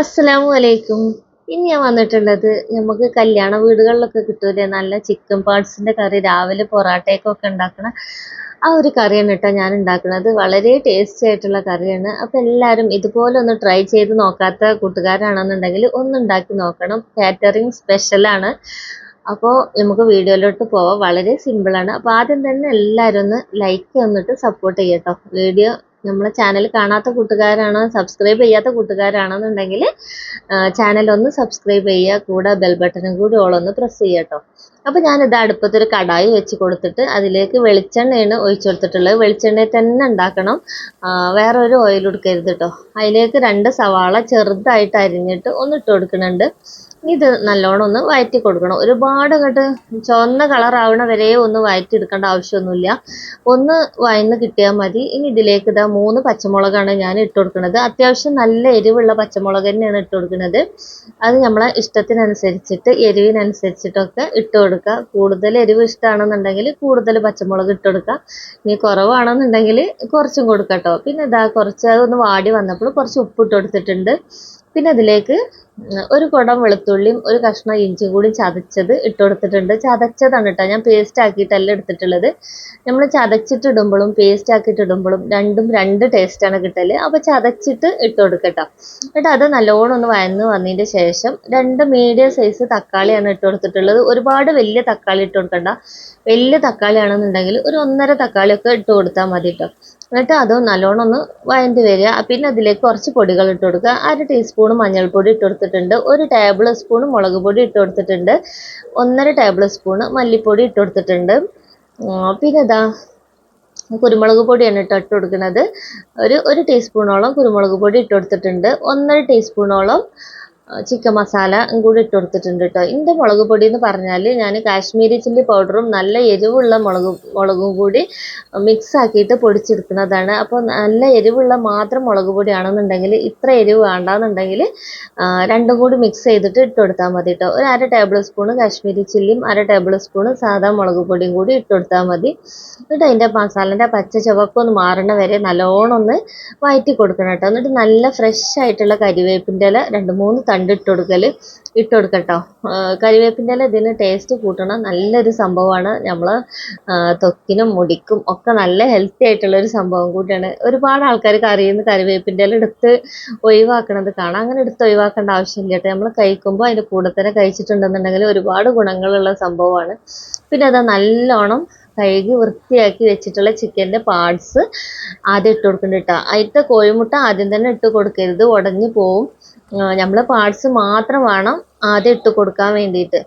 അസ്സലാമു അലൈക്കും. ഇനി ഞാൻ വന്നിട്ടുള്ളത് നമുക്ക് കല്യാണ വീടുകളിലൊക്കെ കിട്ടൂലേ? നല്ല ചിക്കൻ പാർട്സിന്റെ കറി രാവിലെ പൊറാട്ടയ്ക്കൊക്കെ ഉണ്ടാക്കണ ആ ഒരു കറിയാണ് കേട്ടോ ഞാൻ ഉണ്ടാക്കുന്നത് വളരെ ടേസ്റ്റി ആയിട്ടുള്ള കറിയാണ്. അപ്പോൾ എല്ലാവരും ഇതുപോലെ ഒന്ന് ട്രൈ ചെയ്ത് നോക്കാത്ത കൂട്ടുകാരാണെന്നുണ്ടെങ്കിൽ ഒന്ന് ഉണ്ടാക്കി നോക്കണം. കാറ്ററിംഗ് സ്പെഷ്യലാണ് അപ്പോൾ നമുക്ക് വീഡിയോയിലോട്ട് പോവാം. വളരെ സിമ്പിളാണ് അപ്പോൾ ആദ്യം തന്നെ എല്ലാവരും ഒന്ന് ലൈക്ക് തന്നിട്ട് സപ്പോർട്ട് ചെയ്യട്ടോ. വീഡിയോ നമ്മളെ ചാനൽ കാണാത്ത കൂട്ടുകാരാണ് സബ്സ്ക്രൈബ് ചെയ്യാത്ത കൂട്ടുകാരാണെന്നുണ്ടെങ്കിൽ ചാനൽ ഒന്ന് സബ്സ്ക്രൈബ് ചെയ്യുക കൂടെ ബെൽ ബട്ടണും കൂടി ഓളൊന്ന് പ്രസ് ചെയ്യുക കേട്ടോ അപ്പോൾ ഞാനിത് അടുപ്പത്തൊരു കടായി വെച്ച് കൊടുത്തിട്ട് അതിലേക്ക് വെളിച്ചെണ്ണയാണ് ഒഴിച്ചു കൊടുത്തിട്ടുള്ളത്. വെളിച്ചെണ്ണയിൽ തന്നെ ഉണ്ടാക്കണം. വേറെ ഒരു ഓയിൽ എടുക്കരുത് കേട്ടോ അതിലേക്ക് രണ്ട് സവാള ചെറുതായിട്ട് അരിഞ്ഞിട്ട് ഒന്ന് ഇട്ട് കൊടുക്കുന്നുണ്ട്. ഇത് നല്ലോണം ഒന്ന് വഴറ്റി കൊടുക്കണം. ഒരുപാട് അങ്ങോട്ട് ചുവന്ന ആവണ വരെ ഒന്ന് വഴറ്റി എടുക്കേണ്ട ആവശ്യമൊന്നുമില്ല. ഒന്ന് വയന്ന് കിട്ടിയാൽ മതി. ഇനി ഇതിലേക്ക് ഇതാ മൂന്ന് പച്ചമുളകാണ് ഞാൻ ഇട്ട് കൊടുക്കുന്നത്. അത്യാവശ്യം നല്ല എരിവുള്ള പച്ചമുളക് തന്നെയാണ് ഇട്ട് കൊടുക്കുന്നത്. അത് നമ്മളെ ഇഷ്ടത്തിനനുസരിച്ചിട്ട് എരിവിനനുസരിച്ചിട്ടൊക്കെ ഇട്ട് കൊടുക്കുക. കൂടുതൽ എരിവ് ഇഷ്ടമാണെന്നുണ്ടെങ്കിൽ കൂടുതൽ പച്ചമുളക് ഇട്ട് കൊടുക്കുക. ഇനി കുറവാണെന്നുണ്ടെങ്കിൽ കുറച്ചും കൊടുക്കാം കേട്ടോ. പിന്നെ ഇതാ കുറച്ച് അതൊന്ന് വാടി വന്നപ്പോൾ കുറച്ച് ഉപ്പിട്ട് കൊടുത്തിട്ടുണ്ട്. പിന്നെ അതിലേക്ക് ഒരു കുടം വെളുത്തുള്ളിയും ഒരു കഷ്ണം ഇഞ്ചിയും കൂടി ചതച്ചത് ഇട്ട് കൊടുത്തിട്ടുണ്ട്. ചതച്ചതാണ് കേട്ടോ ഞാൻ പേസ്റ്റ് ആക്കിയിട്ടല്ല എടുത്തിട്ടുള്ളത്. നമ്മൾ ചതച്ചിട്ട് ഇടുമ്പോഴും പേസ്റ്റ് ആക്കിയിട്ട് ഇടുമ്പോഴും രണ്ടും രണ്ട് ടേസ്റ്റാണ് കിട്ടൽ. അപ്പോൾ ചതച്ചിട്ട് ഇട്ട് കൊടുക്കട്ടോ എന്നിട്ട് അത് നല്ലോണം ഒന്ന് വയന്ന് വന്നതിന്റെ ശേഷം രണ്ട് മീഡിയം സൈസ് തക്കാളിയാണ് ഇട്ട് കൊടുത്തിട്ടുള്ളത്. ഒരുപാട് വലിയ തക്കാളി ഇട്ട് കൊടുക്കണ്ട. വലിയ തക്കാളി ആണെന്നുണ്ടെങ്കിൽ ഒരു ഒന്നര തക്കാളിയൊക്കെ ഇട്ട് കൊടുത്താൽ മതി കേട്ടോ എന്നിട്ട് അത് നല്ലോണം ഒന്ന് വഴണ്ടി വരിക. പിന്നെ അതിലേക്ക് കുറച്ച് പൊടികൾ ഇട്ട് കൊടുക്കുക. അര ടീസ്പൂൺ മഞ്ഞൾപ്പൊടി ഇട്ട് കൊടുത്തിട്ടുണ്ട്. ഒരു ടേബിൾ സ്പൂൺ മുളക് പൊടി ഇട്ട് കൊടുത്തിട്ടുണ്ട്. ഒന്നര ടേബിൾ സ്പൂൺ മല്ലിപ്പൊടി ഇട്ട് കൊടുത്തിട്ടുണ്ട്. പിന്നെ ഇതാ കുരുമുളക് പൊടിയാണ് ഇട്ട് ഇട്ട് കൊടുക്കുന്നത്. ഒരു ഒരു ടീസ്പൂണോളം കുരുമുളക് പൊടി ഇട്ട് കൊടുത്തിട്ടുണ്ട്. ഒന്നര ടീസ്പൂണോളം ചിക്കൻ മസാല കൂടി ഇട്ട് കൊടുത്തിട്ടുണ്ട് കേട്ടോ. ഇതിന്റെ മുളക് പൊടി എന്ന് പറഞ്ഞാൽ ഞാൻ കാശ്മീരി ചില്ലി പൗഡറും നല്ല എരിവുള്ള മുളക് മുളകും കൂടി മിക്സ് ആക്കിയിട്ട് പൊടിച്ചെടുക്കുന്നതാണ്. അപ്പോൾ നല്ല എരിവുള്ള മാത്രം മുളക് പൊടിയാണെന്നുണ്ടെങ്കിൽ ഇത്ര എരിവ് വേണ്ടാന്നുണ്ടെങ്കിൽ രണ്ടും കൂടി മിക്സ് ചെയ്തിട്ട് ഇട്ട് കൊടുത്താൽ മതി കേട്ടോ. ഒരു അര ടേബിൾ സ്പൂൺ കാശ്മീരി ചില്ലിയും അര ടേബിൾ സ്പൂൺ സാധാ മുളക് പൊടിയും കൂടി ഇട്ട് കൊടുത്താൽ മതി. എന്നിട്ട് അതിന്റെ മസാലന്റെ പച്ച ചുവപ്പ് ഒന്ന് മാറണ വരെ നല്ലോണം ഒന്ന് വഴറ്റി കൊടുക്കണം കേട്ടോ. എന്നിട്ട് നല്ല ഫ്രഷ് ആയിട്ടുള്ള കരിവേപ്പിന്റെ ഇല രണ്ട് മൂന്ന് തണ്ട് ഇട്ട് കൊടുക്കൽ ഇട്ട് കൊടുക്കട്ടോ കരിവേപ്പിന്റെ ഇല ഇതിന് ടേസ്റ്റ് കൂട്ടണം. നല്ലൊരു സംഭവമാണ്. നമ്മൾ തൊക്കിനും മുടിക്കും ഒക്കെ നല്ല ഹെൽത്തി ആയിട്ടുള്ള ഒരു സംഭവം കൂടിയാണ്. ഒരുപാട് ആൾക്കാർ കറിയിൽ നിന്ന് കരിവേപ്പിന്റെ ഇല എടുത്ത് ഒഴിവാക്കണത് കാണാം. അങ്ങനെ എടുത്ത് ഒഴിവാക്കേണ്ട ആവശ്യമില്ല കേട്ടോ. നമ്മൾ കഴിക്കുമ്പോൾ അതിന്റെ കൂടെ തന്നെ കഴിച്ചിട്ടുണ്ടെന്നുണ്ടെങ്കിൽ ഒരുപാട് ഗുണങ്ങളുള്ള സംഭവമാണ്. പിന്നെ അത് നല്ലോണം കഴുകി വൃത്തിയാക്കി വെച്ചിട്ടുള്ള ചിക്കന്റെ പാർട്സ് ആദ്യം ഇട്ട് കൊടുക്കുന്നുണ്ട് കേട്ടോ. അതിലത്തെ കോഴിമുട്ട ആദ്യം തന്നെ ഇട്ട് കൊടുക്കരുത്. ഉടഞ്ഞു പോവും. നമ്മൾ പാർട്സ് മാത്രം വേണം ആദ്യം ഇട്ട് കൊടുക്കാൻ വേണ്ടിയിട്ട്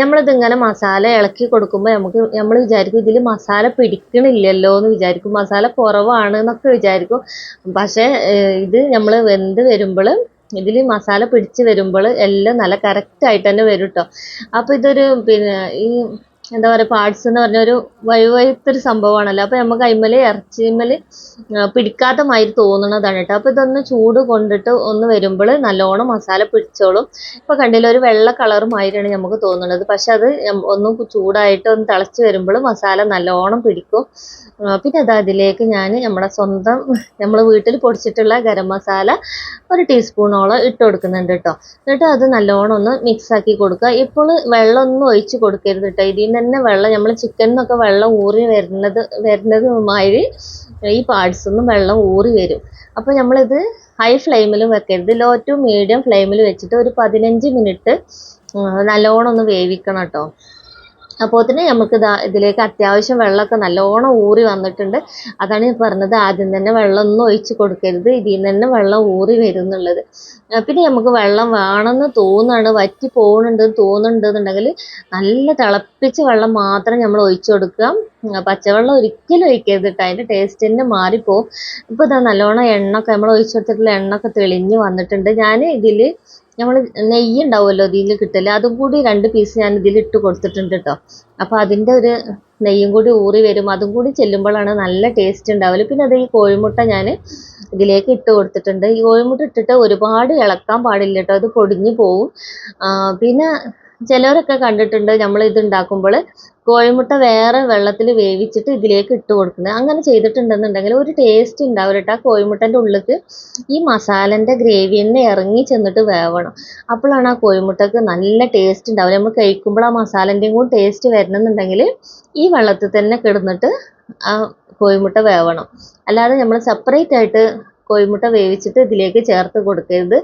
നമ്മൾ ഇതിങ്ങനെ മസാല ഇളക്കി കൊടുക്കുമ്പോൾ നമുക്ക് നമ്മൾ വിചാരിക്കും ഇതിൽ മസാല പിടിക്കണില്ലല്ലോ എന്ന് വിചാരിക്കും. മസാല കുറവാണ് എന്നൊക്കെ വിചാരിക്കും. പക്ഷേ ഇത് നമ്മൾ വെന്ത് വരുമ്പോൾ ഇതിൽ മസാല പിടിച്ച് വരുമ്പോൾ എല്ലാം നല്ല കറക്റ്റായിട്ട് തന്നെ വരും കേട്ടോ അപ്പോൾ ഇതൊരു പിന്നെ ഈ എന്താ പറയുക പാർട്സ് എന്ന് പറഞ്ഞ ഒരു വഴുവഴുത്തൊരു സംഭവമാണല്ലോ. അപ്പോൾ നമുക്ക് അതിന്മേൽ ഇറച്ചിമേൽ പിടിക്കാത്ത മാതിരി തോന്നുന്നതാണ് കേട്ടോ. അപ്പോൾ ഇതൊന്ന് ചൂട് കൊണ്ടിട്ട് ഒന്ന് വരുമ്പോൾ നല്ലോണം മസാല പിടിച്ചോളും. ഇപ്പോൾ കണ്ടില്ല ഒരു വെള്ള കളർ മാതിരിയാണ് നമുക്ക് തോന്നുന്നത്. പക്ഷെ അത് ഒന്ന് ചൂടായിട്ട് ഒന്ന് തിളച്ച് വരുമ്പോൾ മസാല നല്ലോണം പിടിക്കും. പിന്നെ അത് അതിലേക്ക് ഞാൻ നമ്മുടെ സ്വന്തം നമ്മൾ വീട്ടിൽ പൊടിച്ചിട്ടുള്ള ഗരം മസാല ഒരു ടീസ്പൂണോളം ഇട്ട് കൊടുക്കുന്നുണ്ട് കേട്ടോ. എന്നിട്ട് അത് നല്ലോണം ഒന്ന് മിക്സ് ആക്കി കൊടുക്കുക. ഇപ്പോൾ വെള്ളം ഒന്നും ഒഴിച്ച് കൊടുക്കരുത് കേട്ടോ. ഇതിൽ നിന്ന് തന്നെ വെള്ളം നമ്മൾ ചിക്കനിൽ നിന്നൊക്കെ വെള്ളം ഊറി വരുന്നത് വരുന്നത് മാതിരി ഈ പാർട്സ് ഒന്നും വെള്ളം ഊറി വരും. അപ്പോൾ നമ്മളിത് ഹൈ ഫ്ലെയിമിൽ വെക്കരുത്. ലോ ടു മീഡിയം ഫ്ലെയിമിൽ വെച്ചിട്ട് ഒരു പതിനഞ്ച് മിനിറ്റ് നല്ലോണം ഒന്ന് വേവിക്കണം കേട്ടോ അപ്പോത്തിന് നമുക്ക് ഇതാ ഇതിലേക്ക് അത്യാവശ്യം വെള്ളമൊക്കെ നല്ലോണം ഊറി വന്നിട്ടുണ്ട്. അതാണ് ഞാൻ പറഞ്ഞത്. ആദ്യം തന്നെ വെള്ളം ഒന്നും ഒഴിച്ച് കൊടുക്കരുത്. ഇതിൽ നിന്ന് തന്നെ വെള്ളം ഊറി വരും എന്നുള്ളത് പിന്നെ നമുക്ക് വെള്ളം വേണമെന്ന് തോന്നുകയാണ്. വറ്റി പോകുന്നുണ്ട് തോന്നുന്നുണ്ട് എന്നുണ്ടെങ്കിൽ നല്ല തിളപ്പിച്ച വെള്ളം മാത്രം നമ്മൾ ഒഴിച്ചു കൊടുക്കുക. പച്ചവെള്ളം ഒരിക്കലും ഒഴിക്കരുത് കേട്ടോ. അതിന്റെ ടേസ്റ്റ് തന്നെ മാറിപ്പോവും. ഇപ്പോൾ ഇതാ നല്ലോണം എണ്ണ ഒക്കെ നമ്മൾ ഒഴിച്ചു കൊടുത്തിട്ടുള്ള എണ്ണ ഒക്കെ തെളിഞ്ഞ് വന്നിട്ടുണ്ട്. ഞാൻ ഇതിൽ നമ്മൾ നെയ്യ് ഉണ്ടാവുമല്ലോ ഇതിൽ കിട്ടൽ. അതും കൂടി രണ്ട് പീസ് ഞാൻ ഇതിൽ ഇട്ട് കൊടുത്തിട്ടുണ്ട് കേട്ടോ അപ്പോൾ അതിന്റെ ഒരു നെയ്യും കൂടി ഊറി വരും. അതും കൂടി ചെല്ലുമ്പോഴാണ് നല്ല ടേസ്റ്റ് ഉണ്ടാവൽ. പിന്നെ അത് ഈ കോഴിമുട്ട ഞാൻ ഇതിലേക്ക് ഇട്ട് കൊടുത്തിട്ടുണ്ട്. ഈ കോഴിമുട്ട ഇട്ടിട്ട് ഒരുപാട് ഇളക്കാൻ പാടില്ല കേട്ടോ അത് പൊടിഞ്ഞു പോവും. പിന്നെ ചിലവരൊക്കെ കണ്ടിട്ടുണ്ട് നമ്മൾ ഇത് ഉണ്ടാക്കുമ്പോൾ കോഴിമുട്ട വേറെ വെള്ളത്തിൽ വേവിച്ചിട്ട് ഇതിലേക്ക് ഇട്ട് കൊടുക്കുന്നത്. അങ്ങനെ ചെയ്തിട്ടുണ്ടെന്നുണ്ടെങ്കിൽ ഒരു ടേസ്റ്റ് ഉണ്ടാവില്ല കേട്ടോ. കോഴിമുട്ടന്റെ ഉള്ളിലേക്ക് ഈ മസാലന്റെ ഗ്രേവി തന്നെ ഇറങ്ങി ചെന്നിട്ട് വേവണം. അപ്പോഴാണ് ആ കോഴിമുട്ടക്ക് നല്ല ടേസ്റ്റ് ഉണ്ടാവില്ല നമ്മൾ കഴിക്കുമ്പോൾ ആ മസാലന്റെയും കൂടി ടേസ്റ്റ് വരണമെന്നുണ്ടെങ്കിൽ ഈ വെള്ളത്തിൽ തന്നെ കിടന്നിട്ട് ആ കോഴിമുട്ട വേവണം. അല്ലാതെ നമ്മൾ സെപ്പറേറ്റ് ആയിട്ട് കോഴിമുട്ട വേവിച്ചിട്ട് ഇതിലേക്ക് ചേർത്ത് കൊടുക്കരുത്.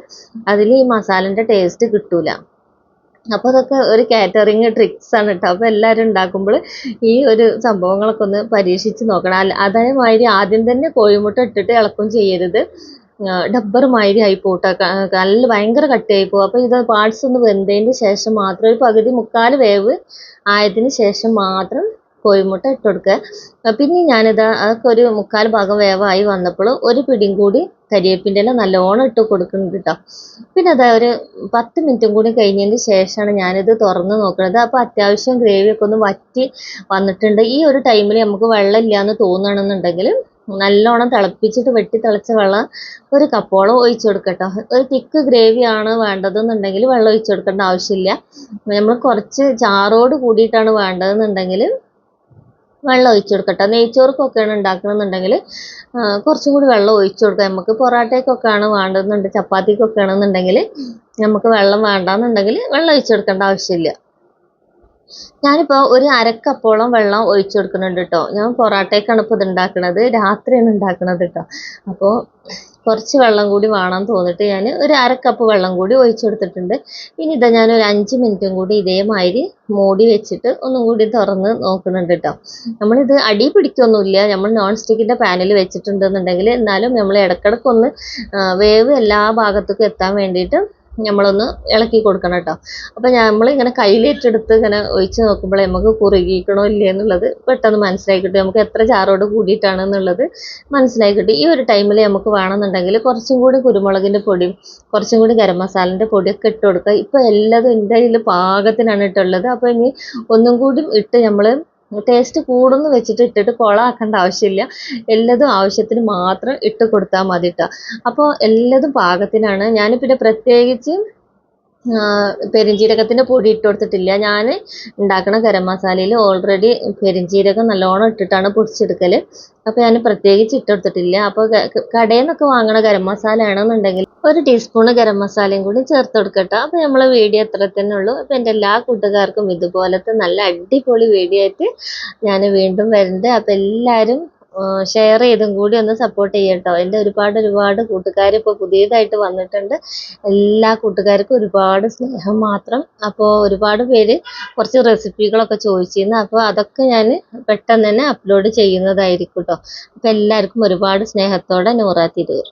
അതിൽ ഈ മസാലന്റെ ടേസ്റ്റ് കിട്ടൂല. അപ്പോൾ അതൊക്കെ ഒരു കാറ്ററിങ് ട്രിക്സ് ആണ് കേട്ടോ അപ്പോൾ എല്ലാവരും ഉണ്ടാക്കുമ്പോൾ ഈ ഒരു സംഭവങ്ങളൊക്കെ ഒന്ന് പരീക്ഷിച്ച് നോക്കണം. അതേമാതിരി ആദ്യം തന്നെ കോഴിമുട്ട ഇട്ടിട്ട് ഇളക്കും ചെയ്യരുത്. ഡബ്ബർ മാതിരി ആയി പോട്ടെ. നല്ല ഭയങ്കര കട്ടിയായി പോകും അപ്പോൾ ഇത് പാർട്സ് ഒന്ന് വെന്തതിന് ശേഷം മാത്രം ഒരു പകുതി മുക്കാൽ വേവ് ആയതിന് ശേഷം മാത്രം കോഴിമുട്ട ഇട്ട് കൊടുക്കുക പിന്നെ ഞാനിത് അതൊക്കെ ഒരു മുക്കാൽ ഭാഗം വേവായി വന്നപ്പോൾ ഒരു പിടിയും കൂടി കരിയേപ്പിന്റെ ഇല നല്ലോണം ഇട്ട് കൊടുക്കുന്നുണ്ട് കേട്ടോ പിന്നെ അതാ ഒരു പത്ത് മിനിറ്റും കൂടി കഴിഞ്ഞതിന് ശേഷമാണ് ഞാനിത് തുറന്ന് നോക്കുന്നത്. അപ്പോൾ അത്യാവശ്യം ഗ്രേവിയൊക്കെ ഒന്ന് വറ്റി വന്നിട്ടുണ്ട്. ഈ ഒരു ടൈമിൽ നമുക്ക് വെള്ളം എന്ന് തോന്നണമെന്നുണ്ടെങ്കിൽ നല്ലോണം തിളപ്പിച്ചിട്ട് വെട്ടി തിളച്ച വെള്ളം ഒരു കപ്പോളം ഒഴിച്ചു കൊടുക്കട്ടോ ഒരു തിക്ക് ഗ്രേവിയാണ് വേണ്ടതെന്നുണ്ടെങ്കിൽ വെള്ളം ഒഴിച്ചു കൊടുക്കേണ്ട ആവശ്യമില്ല. നമ്മൾ കുറച്ച് ചാറോട് കൂടിയിട്ടാണ് വേണ്ടതെന്നുണ്ടെങ്കിൽ വെള്ളം ഒഴിച്ചു കൊടുക്കട്ടോ. നെയ്ച്ചോർക്കൊക്കെയാണ് ഉണ്ടാക്കണമെന്നുണ്ടെങ്കിൽ കുറച്ചും കൂടി വെള്ളം ഒഴിച്ചു കൊടുക്കാം നമുക്ക് പൊറാട്ടയ്ക്കൊക്കെയാണ് വേണ്ടതെന്നുണ്ട് ചപ്പാത്തിക്കൊക്കെ ആണെന്നുണ്ടെങ്കിൽ നമുക്ക് വെള്ളം വേണ്ടാന്നുണ്ടെങ്കിൽ വെള്ളം ഒഴിച്ചു കൊടുക്കേണ്ട ആവശ്യമില്ല. ഞാനിപ്പോൾ ഒരു അരക്കപ്പോളം വെള്ളം ഒഴിച്ചു കൊടുക്കുന്നുണ്ട് കേട്ടോ ഞാൻ പൊറാട്ടയ്ക്കാണ് ഇപ്പോൾ ഇത് ഉണ്ടാക്കുന്നത് രാത്രിയാണ് ഉണ്ടാക്കുന്നത് കേട്ടോ അപ്പോൾ കുറച്ച് വെള്ളം കൂടി വേണം തോന്നിട്ട് ഞാൻ ഒരു അര കപ്പ് വെള്ളം കൂടി ഒഴിച്ചു കൊടുത്തിട്ടുണ്ട്. ഇനി ഇതാ ഞാൻ ഒരു അഞ്ച് മിനിറ്റും കൂടി ഇതേമാതിരി മൂടി വെച്ചിട്ട് ഒന്നും കൂടി തുറന്ന് നോക്കുന്നുണ്ട് കേട്ടോ നമ്മളിത് അടി പിടിക്കൊന്നുമില്ല. നമ്മൾ നോൺ സ്റ്റിക്കിന്റെ പാനിൽ വെച്ചിട്ടുണ്ടെന്നുണ്ടെങ്കിൽ എന്നാലും നമ്മൾ ഇടക്കിടക്കൊന്ന് വേവ് എല്ലാ ഭാഗത്തേക്കും എത്താൻ വേണ്ടിയിട്ട് നമ്മളൊന്ന് ഇളക്കി കൊടുക്കണം കേട്ടോ. അപ്പോൾ നമ്മളിങ്ങനെ കയ്യിലേറ്റെടുത്ത് ഇങ്ങനെ ഒഴിച്ച് നോക്കുമ്പോഴേ നമുക്ക് കുറുകിക്കണോ ഇല്ലേ എന്നുള്ളത് പെട്ടെന്ന് മനസ്സിലായി കിട്ടും. നമുക്ക് എത്ര ചാറോട് കൂടിയിട്ടാണെന്നുള്ളത് മനസ്സിലായി കിട്ടും. ഈ ഒരു ടൈമിൽ നമുക്ക് വേണമെന്നുണ്ടെങ്കിൽ കുറച്ചും കൂടി കുരുമുളകിന്റെ പൊടിയും കുറച്ചും കൂടി ഗരം മസാലന്റെ പൊടിയൊക്കെ ഇട്ട് കൊടുക്കുക. ഇപ്പൊ എല്ലാതും എന്റെ കയ്യിൽ പാകത്തിനാണ് ഇട്ടുള്ളത്. അപ്പോൾ ഇനി ഒന്നും കൂടി ഇട്ട് നമ്മൾ ടേസ്റ്റ് കൂടുന്നു വെച്ചിട്ട് ഇട്ടിട്ട് കുളമാക്കേണ്ട ആവശ്യമില്ല. എല്ലതും ആവശ്യത്തിന് മാത്രം ഇട്ട് കൊടുത്താൽ മതി കേട്ടോ അപ്പോൾ എല്ലതും പാകത്തിനാണ്. ഞാൻ പിന്നെ പ്രത്യേകിച്ച് പെരിഞ്ജീരകത്തിന്റെ പൊടി ഇട്ട് കൊടുത്തിട്ടില്ല. ഞാൻ ഉണ്ടാക്കുന്ന ഗരം മസാലയിൽ ഓൾറെഡി പെരുംജീരകം നല്ലോണം ഇട്ടിട്ടാണ് പൊടിച്ചെടുക്കൽ അപ്പോൾ ഞാൻ പ്രത്യേകിച്ച് ഇട്ട് കൊടുത്തിട്ടില്ല. അപ്പോൾ കടയിൽ നിന്നൊക്കെ വാങ്ങണ ഗരം മസാല ആണെന്നുണ്ടെങ്കിൽ ഒരു ടീസ്പൂണ് ഗരം മസാലയും കൂടി ചേർത്ത് കൊടുക്കട്ടെ. അപ്പോൾ നമ്മളെ വീഡിയോ അത്ര തന്നെ ഉള്ളൂ. അപ്പോൾ എന്റെ എല്ലാ കൂട്ടുകാർക്കും ഇതുപോലത്തെ നല്ല അടിപൊളി വീഡിയോ ആയിട്ട് ഞാൻ വീണ്ടും വരുന്നുണ്ട് അപ്പോൾ എല്ലാവരും ഷെയർ ചെയ്തും കൂടി ഒന്ന് സപ്പോർട്ട് ചെയ്യട്ടോ എന്റെ ഒരുപാട് ഒരുപാട് കൂട്ടുകാർ ഇപ്പോൾ പുതിയതായിട്ട് വന്നിട്ടുണ്ട്. എല്ലാ കൂട്ടുകാർക്കും ഒരുപാട് സ്നേഹം മാത്രം. അപ്പോൾ ഒരുപാട് പേര് കുറച്ച് റെസിപ്പികളൊക്കെ ചോദിച്ചിരുന്നു. അപ്പോൾ അതൊക്കെ ഞാൻ പെട്ടെന്ന് തന്നെ അപ്ലോഡ് ചെയ്യുന്നതായിരിക്കും കേട്ടോ അപ്പോൾ എല്ലാവർക്കും ഒരുപാട് സ്നേഹത്തോടെ നൂറാ തിരൂർ